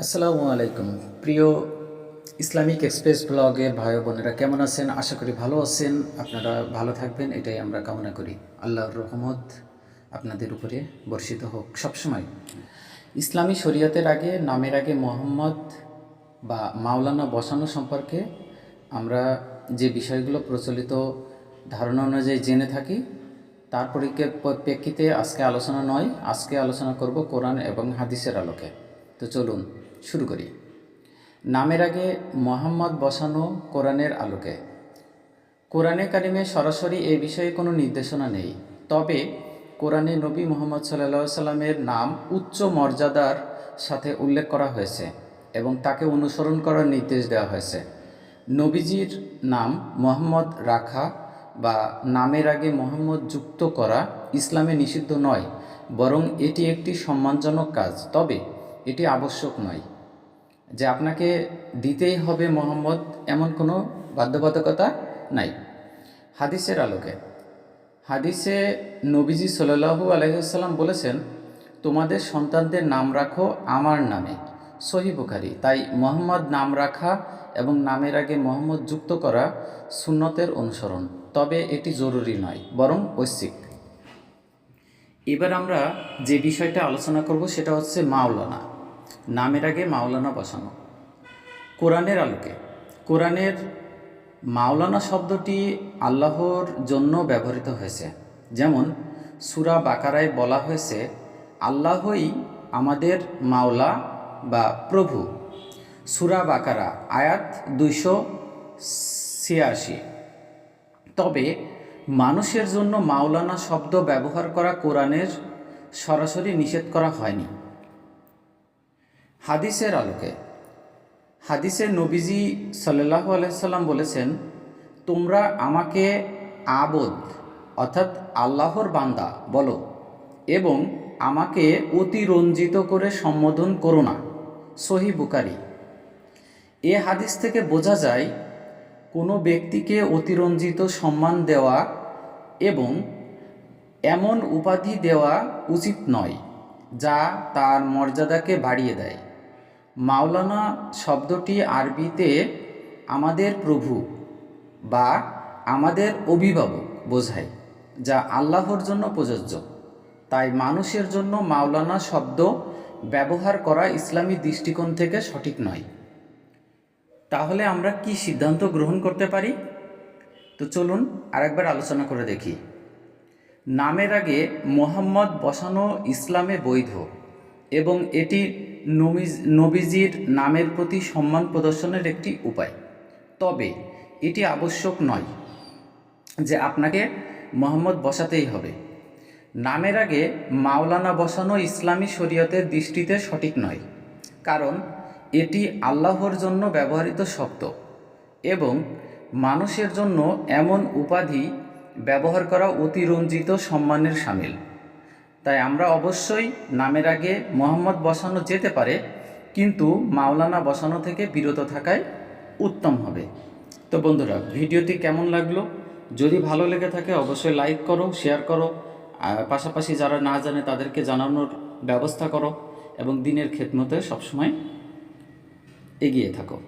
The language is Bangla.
আসসালামু আলাইকুম। প্রিয় ইসলামিক এক্সপ্রেস ব্লগের ভাই বোনেরা কেমন আছেন? আশা করি ভালো আছেন। আপনারা ভালো থাকবেন, এটাই আমরা কামনা করি। আল্লাহর রহমত আপনাদের উপরে বর্ষিত হোক সবসময়। ইসলামী শরীয়তের আগে, নামের আগে মোহাম্মদ বা মাওলানা বসানো সম্পর্কে আমরা যে বিষয়গুলো প্রচলিত ধারণা অনুযায়ী জেনে থাকি, তার পরিকে- প্রেক্ষিতে আজকে আলোচনা নয়, আজকে আলোচনা করব কোরআন এবং হাদিসের আলোকে। তো চলুন শুরু করি। নামের আগে মোহাম্মদ বসানো কোরআনের আলোকে। কোরআনে কারিমে সরাসরি এ বিষয়ে কোনো নির্দেশনা নেই। তবে কোরআনে নবী মোহাম্মদ সাল্লা সাল্লামের নাম উচ্চ মর্যাদার সাথে উল্লেখ করা হয়েছে এবং তাকে অনুসরণ করার নির্দেশ দেওয়া হয়েছে। নবীজির নাম মোহাম্মদ রাখা বা নামের আগে মোহাম্মদ যুক্ত করা ইসলামে নিষিদ্ধ নয়, বরং এটি একটি সম্মানজনক কাজ। তবে এটি আবশ্যক নয়। যে আপনাকে দিতেই হবে মোহাম্মদ এমন কোনো বাধ্যবাধকতা নাই। হাদিসের আলোকে। হাদিসে নবীজি সাল্লাল্লাহু আলহিহাল্লাম বলেছেন, তোমাদের সন্তানদের নাম রাখো আমার নামে। সহি বুখারি। তাই মোহাম্মদ নাম রাখা এবং নামের আগে মোহাম্মদ যুক্ত করা সুন্নতের অনুসরণ। তবে এটি জরুরি নয়, বরং ঐচ্ছিক। এবার আমরা যে বিষয়টা আলোচনা করব সেটা হচ্ছে মাওলানা। নামের আগে মাওলানা বসানো। কোরআনের আলোকে। কোরআনের মাওলানা শব্দটি আল্লাহর জন্য ব্যবহৃত হয়েছে। যেমন, সুরা বাকারায় বলা হয়েছে, আল্লাহই আমাদের মাওলা বা প্রভু। সুরা বাকারা, আয়াত দুইশো ছিয়াশি। তবে মানুষের জন্য মাওলানা শব্দ ব্যবহার করা কোরআনের সরাসরি নিষেধ করা হয়নি। হাদিসের আলোকে। হাদিসে নবীজি সাল্লাহ আলাইসাল্লাম বলেছেন, তোমরা আমাকে আবদ, অর্থাৎ আল্লাহর বান্দা, বলো এবং আমাকে অতিরঞ্জিত করে সম্বোধন করো না। সহি বুকারি এ হাদিস থেকে বোঝা যায়, কোনো ব্যক্তিকে অতিরঞ্জিত সম্মান দেওয়া এবং এমন উপাধি দেওয়া উচিত নয়, যা তার মর্যাদাকে বাড়িয়ে দেয়। মাওলানা শব্দটি আরবিতে আমাদের প্রভু বা আমাদের অভিভাবক বোঝায়, যা আল্লাহর জন্য প্রযোজ্য। তাই মানুষের জন্য মাওলানা শব্দ ব্যবহার করা ইসলামী দৃষ্টিকোণ থেকে সঠিক নয়। তাহলে আমরা কি সিদ্ধান্ত গ্রহণ করতে পারি? তো চলুন আরেকবার আলোচনা করে দেখি। নামের আগে মোহাম্মদ বসানো ইসলামে বৈধ এবং এটি নবীজ নবীজির নামের প্রতি সম্মান প্রদর্শনের একটি উপায়। তবে এটি আবশ্যক নয় যে আপনাকে মোহাম্মদ বসাতেই হবে। নামের আগে মাওলানা বসানো ইসলামী শরীয়তের দৃষ্টিতে সঠিক নয়, কারণ এটি আল্লাহর জন্য ব্যবহৃত শব্দ এবং মানুষের জন্য এমন উপাধি ব্যবহার করা অতিরঞ্জিত সম্মানের সামিল। তাই আমরা অবশ্যই নামের আগে মোহাম্মদ বসানো যেতে পারে, কিন্তু মাওলানা বসানো থেকে বিরত থাকায় উত্তম হবে। তো বন্ধুরা, ভিডিওটি কেমন লাগল? যদি ভালো লেগে থাকে, অবশ্যই লাইক করো শেয়ার করো। পাশাপাশি যারা না জানে, তাদেরকে জানানোর ব্যবস্থা করো এবং দিনের খেদমতে সবসময় এগিয়ে থাকো।